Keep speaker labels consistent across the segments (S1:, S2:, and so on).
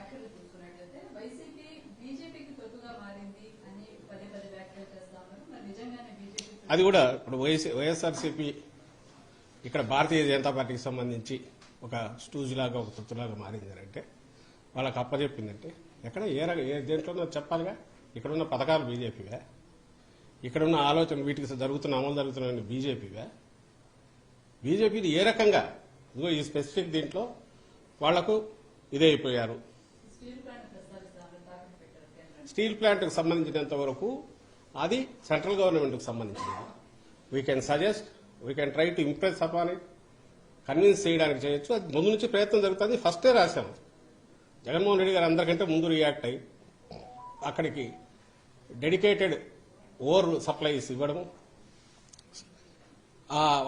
S1: చూసుకున్నట్లయితే వైసీపీ బీజేపీకి తొత్తుగా మారింది అని పదే పదే వ్యాఖ్యలు మరి నిజంగానే బీజేపీ
S2: అది కూడా ఇప్పుడు వైసీ వైఎస్ఆర్సీపీ ఇక్కడ భారతీయ జనతా పార్టీకి సంబంధించి ఒక స్టూజ్ లాగా ఒక తొత్తులాగా మారింది అంటే వాళ్ళకి అప్పచెప్పిందంటే ఎక్కడ ఏ రక ఏ దేంట్లోనో చెప్పాలిగా. ఇక్కడున్న పథకాలు బీజేపీవే. ఇక్కడున్న ఆలోచన వీటికి జరుగుతున్న అమలు జరుగుతున్న బీజేపీవే. బీజేపీది ఏ రకంగా ఇదిగో ఈ స్పెసిఫిక్ దీంట్లో వాళ్ళకు ఇదే అయిపోయారు
S1: స్టీల్
S2: ప్లాంట్కి సంబంధించినంత వరకు అది సెంట్రల్ గవర్నమెంట్కి సంబంధించింది. We can suggest we can try to impress upon it convince చేయడానికి చేయొచ్చు. అది ముందు నుంచి ప్రయత్నం జరుగుతుంది. ఫస్టే రాశాము జగన్మోహన్ రెడ్డి గారు అందరికంటే ముందు రియాక్ట్ అయ్యి అక్కడికి డెడికేటెడ్ ఓవర్ సప్లైస్ ఇవ్వడము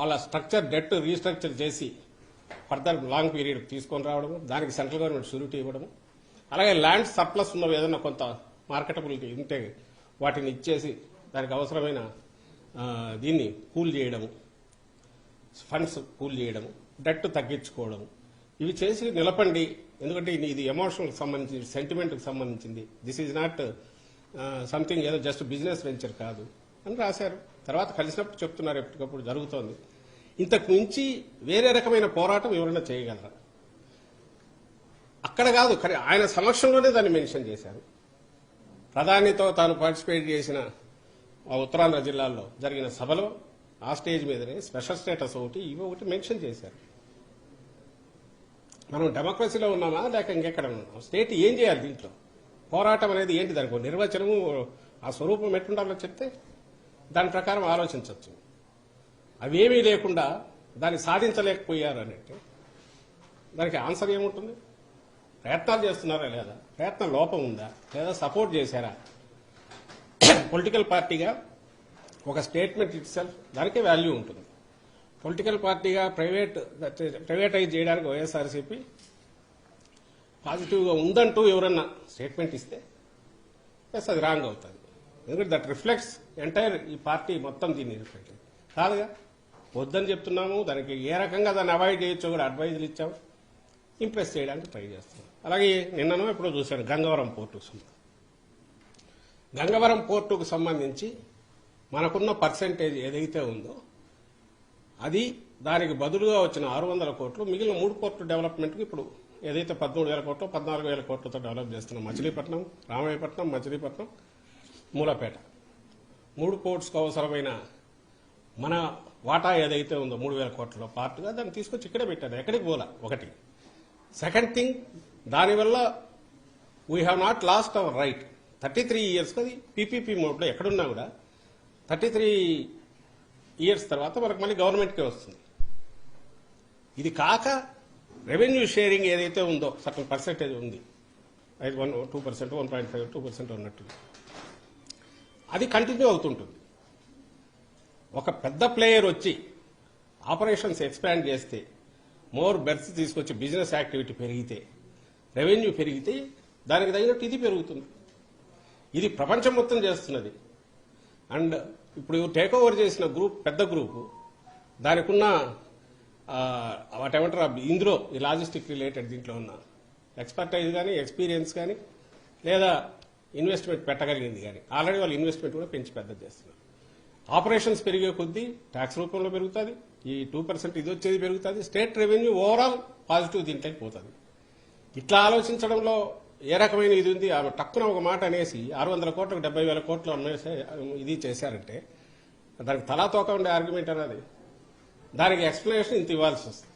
S2: వాళ్ళ స్ట్రక్చర్ డెట్ రీస్ట్రక్చర్ చేసి ఫర్దర్ లాంగ్ పీరియడ్ తీసుకొని రావడము దానికి సెంట్రల్ గవర్నమెంట్ షూరిటీ ఇవ్వడము అలాగే ల్యాండ్ సర్ప్లస్ ఉన్నవి ఏదైనా కొంత మార్కెటబిలిటీ ఉంటే వాటిని ఇచ్చేసి దానికి అవసరమైన దీన్ని కూల్ చేయడము ఫండ్స్ కూల్ చేయడము డెట్ తగ్గించుకోవడము ఇవి చేసి నిలపండి. ఎందుకంటే ఇది- ఇది ఎమోషనల్ సంబంధించి సెంటిమెంట్కి సంబంధించింది. దిస్ ఈజ్ నాట్ సంథింగ్ ఏదో జస్ట్ బిజినెస్ వెంచర్ కాదు అని రాశారు. తర్వాత కలిసినప్పుడు చెప్తున్నారు ఎప్పటికప్పుడు జరుగుతోంది. ఇంతకు మించి వేరే రకమైన పోరాటం ఎవరైనా చేయగలరా? అక్కడ కాదు కానీ ఆయన సమక్షంలోనే దాన్ని మెన్షన్ చేశారు. ప్రధానితో తాను పార్టిసిపేట్ చేసిన ఆ ఉత్తరాంధ్ర జిల్లాల్లో జరిగిన సభలో ఆ స్టేజ్ మీదనే స్పెషల్ స్టేటస్ ఒకటి ఇవి ఒకటి మెన్షన్ చేశారు. మనం డెమోక్రసీలో ఉన్నామా లేక ఇంకెక్కడ ఉన్నాం స్టేట్ ఏం చేయాలి దీంట్లో? పోరాటం అనేది ఏంటి దానికి? నిర్వచనము ఆ స్వరూపం ఎట్టుండాలో చెప్తే దాని ప్రకారం ఆలోచించవచ్చు అవేమీ లేకుండా దాన్ని సాధించలేకపోయారు అన్నట్టు దానికి ఆన్సర్ ఏముంటుంది? ప్రయత్నాలు చేస్తున్నారా లేదా? ప్రయత్నం లోపం ఉందా? లేదా సపోర్ట్ చేశారా? పొలిటికల్ పార్టీగా ఒక స్టేట్మెంట్ ఇట్ సెల్ఫ్ దానికే వాల్యూ ఉంటుంది. పొలిటికల్ పార్టీగా ప్రైవేట్ ప్రైవేటైజ్ చేయడానికి వైఎస్ఆర్సీపీ పాజిటివ్గా ఉందంటూ ఎవరన్నా స్టేట్మెంట్ ఇస్తే ఎస్ అది రాంగ్ అవుతుంది. ఎందుకంటే దట్ రిఫ్లెక్ట్స్ ఎంటైర్ ఈ పార్టీ మొత్తం దీన్ని రిఫ్లెక్ట్ కాదుగా వద్దని చెప్తున్నాము దానికి ఏ రకంగా దాన్ని అవాయిడ్ చేయొచ్చో కూడా అడ్వైజులు ఇచ్చాము. ఇంప్రెస్ చేయడానికి ట్రై చేస్తున్నాం. అలాగే నిన్ననో ఎప్పుడో చూశాను గంగవరం పోర్టుకు సంబంధించి. గంగవరం పోర్టుకు సంబంధించి మనకున్న పర్సెంటేజ్ ఏదైతే ఉందో అది దానికి బదులుగా వచ్చిన ఆరు వందల కోట్లు మిగిలిన మూడు పోర్టు డెవలప్మెంట్కి ఇప్పుడు ఏదైతే పదమూడు వేల కోట్లు పద్నాలుగు వేల కోట్లతో డెవలప్ చేస్తున్నాం. మచిలీపట్నం రామాయపట్నం మచిలీపట్నం మూలపేట. మూడు పోర్ట్స్కు అవసరమైన మన వాటా ఏదైతే ఉందో మూడు వేల కోట్లలో పార్ట్గా దాన్ని తీసుకొచ్చి ఇక్కడే పెట్టారు. ఎక్కడికి పోలా? ఒకటి. సెకండ్ థింగ్ దానివల్ల we have not lost our right thirty three years అది పీపీపీ మోడ్లో ఎక్కడున్నా కూడా థర్టీ త్రీ ఇయర్స్ తర్వాత మనకు మళ్ళీ గవర్నమెంట్కే వస్తుంది. ఇది కాక రెవెన్యూ షేరింగ్ ఏదైతే ఉందో సర్టన్ పర్సెంటేజ్ ఉంది. ఐదు one two percent one point five two percent ఉన్నట్టు అది కంటిన్యూ అవుతుంటుంది. ఒక పెద్ద ప్లేయర్ వచ్చి ఆపరేషన్స్ ఎక్స్పాండ్ చేస్తే మోర్ బెర్త్స్ తీసుకొచ్చి బిజినెస్ యాక్టివిటీ పెరిగితే రెవెన్యూ పెరిగితే దానికి తగినట్టు ఇది పెరుగుతుంది. ఇది ప్రపంచం మొత్తం చేస్తున్నది. అండ్ ఇప్పుడు టేక్ ఓవర్ చేసిన గ్రూప్ పెద్ద గ్రూపు దానికి ఉన్న వాటేమంటారు ఇందులో ఈ లాజిస్టిక్ రిలేటెడ్ దీంట్లో ఉన్న ఎక్స్పర్టైజ్ కానీ ఎక్స్పీరియన్స్ కానీ లేదా ఇన్వెస్ట్మెంట్ పెట్టగలిగింది కానీ ఆల్రెడీ వాళ్ళు ఇన్వెస్ట్మెంట్ కూడా పెంచి పెద్ద చేస్తున్నారు. ఆపరేషన్స్ పెరిగే కొద్దీ ట్యాక్స్ రూపంలో పెరుగుతుంది ఈ టూ పర్సెంట్ ఇది వచ్చేది పెరుగుతుంది స్టేట్ రెవెన్యూ ఓవరాల్ పాజిటివ్ దీంట్లోకి పోతుంది. ఇట్లా ఆలోచించడంలో ఏ రకమైన ఇది ఉంది? ఆమె టక్కున ఒక మాట అనేసి ఆరు వందల కోట్లకు డెబ్బై వేల కోట్లు అమ్మేసే ఇది చేశారంటే దానికి తలాతోక ఉండే ఆర్గ్యుమెంట్ అనేది దానికి ఎక్స్ప్లెనేషన్ ఇంత ఇవ్వాల్సి వస్తుంది.